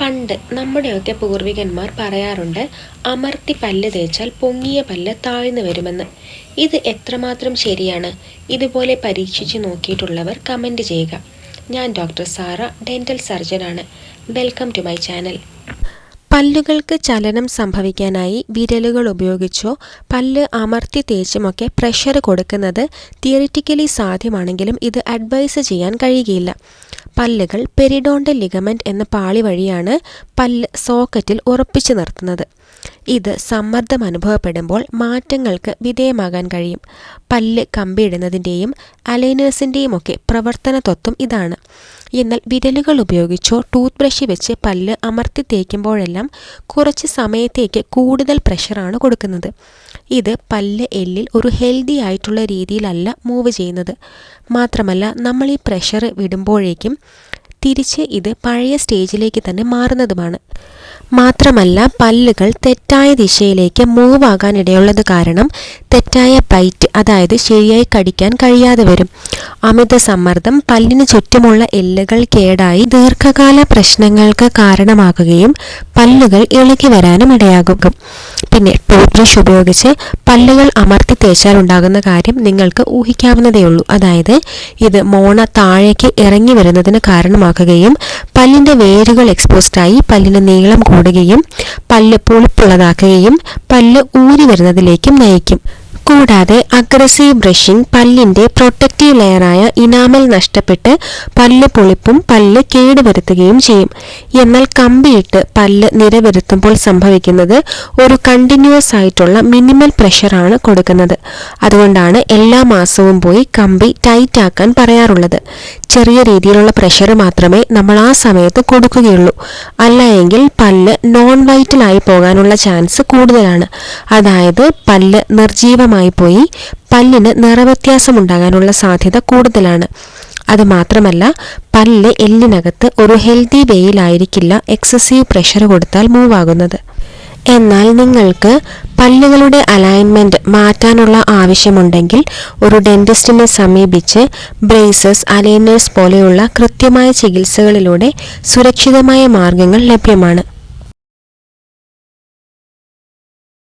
പണ്ട് നമ്മുടെയൊക്കെ പൂർവികന്മാർ പറയാറുണ്ട് അമർത്തി പല്ല് തേച്ചാൽ പൊങ്ങിയ പല്ല് താഴ്ന്നു വരുമെന്ന്. ഇത് എത്രമാത്രം ശരിയാണ്? ഇതുപോലെ പരീക്ഷിച്ച് നോക്കിയിട്ടുള്ളവർ കമന്റ് ചെയ്യുക. ഞാൻ doctor Sara dental സർജനാണ്. Welcome to my channel. പല്ലുകൾക്ക് ചലനം സംഭവിക്കാനായി വിരലുകൾ ഉപയോഗിച്ചോ പല്ല് അമർത്തി തേച്ചുമൊക്കെ പ്രഷർ കൊടുക്കുന്നത് തിയറിറ്റിക്കലി സാധ്യമാണെങ്കിലും ഇത് അഡ്വൈസ് ചെയ്യാൻ കഴിയുകയില്ല. പല്ലുകൾ പെരിഡോണ്ടൽ ലിഗമെന്റ് എന്ന പാളി വഴിയാണ് പല്ല് സോക്കറ്റിൽ ഉറപ്പിച്ചു നിർത്തുന്നത്. ഇത് സമ്മർദ്ദം അനുഭവപ്പെടുമ്പോൾ മാറ്റങ്ങൾക്ക് വിധേയമാകാൻ കഴിയും. പല്ല് കമ്പിയിടുന്നതിന്റെയും അലൈനേഴ്സിന്റെയും ഒക്കെ പ്രവർത്തന തത്വം ഇതാണ്. എന്നാൽ വിരലുകൾ ഉപയോഗിച്ചോ ടൂത്ത് ബ്രഷ് വെച്ച് പല്ല് അമർത്തി തേക്കുമ്പോഴെല്ലാം കുറച്ച് സമയത്തേക്ക് കൂടുതൽ പ്രഷറാണ് കൊടുക്കുന്നത്. ഇത് പല്ല് എല്ലിൽ ഒരു ഹെൽത്തി ആയിട്ടുള്ള രീതിയിലല്ല മൂവ് ചെയ്യുന്നത്. മാത്രമല്ല നമ്മൾ ഈ പ്രഷർ വിടുമ്പോഴേക്കും തിരിച്ച് ഇത് പഴയ സ്റ്റേജിലേക്ക് തന്നെ മാറുന്നതുമാണ്. മാത്രമല്ല പല്ലുകൾ തെറ്റായ ദിശയിലേക്ക് മൂവ് ആകാൻ ഇടയുള്ളത് കാരണം തെറ്റായ ബൈറ്റ് അതായത് ശരിയായി കടിക്കാൻ കഴിയാതെ വരും. അമിത സമ്മർദ്ദം പല്ലിന് ചുറ്റുമുള്ള എല്ലുകൾ കേടായി ദീർഘകാല പ്രശ്നങ്ങൾക്ക് കാരണമാകുകയും പല്ലുകൾ ഇളകി വരാനും ഇടയാകും. പിന്നെ ടൂത്ത് ബ്രഷ് ഉപയോഗിച്ച് പല്ലുകൾ അമർത്തി തേച്ചാൽ ഉണ്ടാകുന്ന കാര്യം നിങ്ങൾക്ക് ഊഹിക്കാവുന്നതേയുള്ളൂ അതായത് ഇത് മോണ താഴേക്ക് ഇറങ്ങി വരുന്നതിന് കാരണമാക്കുകയും പല്ലിന്റെ വേരുകൾ എക്സ്പോസ്ഡായി പല്ലിന് നീളം കൂടുകയും പല്ല് പുളിപ്പുള്ളതാക്കുകയും പല്ല് ഊരി വരുന്നതിലേക്കും നയിക്കും. കൂടാതെ അഗ്രസീവ് ബ്രഷിംഗ് പല്ലിന്റെ പ്രൊട്ടക്റ്റീവ് ലെയറായ ഇനാമൽ നഷ്ടപ്പെട്ട് പല്ല് പൊളിപ്പും പല്ല് കേടുവരുത്തുകയും ചെയ്യും. എന്നാൽ കമ്പിയിട്ട് പല്ല് നിരവരുത്തുമ്പോൾ സംഭവിക്കുന്നത് ഒരു കണ്ടിന്യൂസ് ആയിട്ടുള്ള മിനിമൽ പ്രഷറാണ് കൊടുക്കുന്നത്. അതുകൊണ്ടാണ് എല്ലാ മാസവും പോയി കമ്പി ടൈറ്റ് ആക്കാൻ പറയാറുള്ളത്. ചെറിയ രീതിയിലുള്ള പ്രഷർ മാത്രമേ നമ്മൾ ആ സമയത്ത് കൊടുക്കുകയുള്ളൂ. അല്ല എങ്കിൽ പല്ല് നോൺ വൈറ്റലായി പോകാനുള്ള ചാൻസ് കൂടുതലാണ്. അതായത് പല്ല് നിർജീവമായി പോയി പല്ലിന് നിറവ്യത്യാസം ഉണ്ടാകാനുള്ള സാധ്യത കൂടുതലാണ്. അതുമാത്രമല്ല പല്ല് എല്ലിനകത്ത് ഒരു ഹെൽത്തി വേയിലായിരിക്കില്ല എക്സസീവ് പ്രഷർ കൊടുത്താൽ മൂവ് ആകുന്നത്. എന്നാൽ നിങ്ങൾക്ക് പല്ലുകളുടെ അലൈൻമെന്റ് മാറ്റാനുള്ള ആവശ്യമുണ്ടെങ്കിൽ ഒരു ഡെന്റിസ്റ്റിനെ സമീപിച്ച് ബ്രേസസ് അലൈനേഴ്സ് പോലെയുള്ള കൃത്യമായ ചികിത്സകളിലൂടെ സുരക്ഷിതമായ മാർഗങ്ങൾ ലഭ്യമാണ്.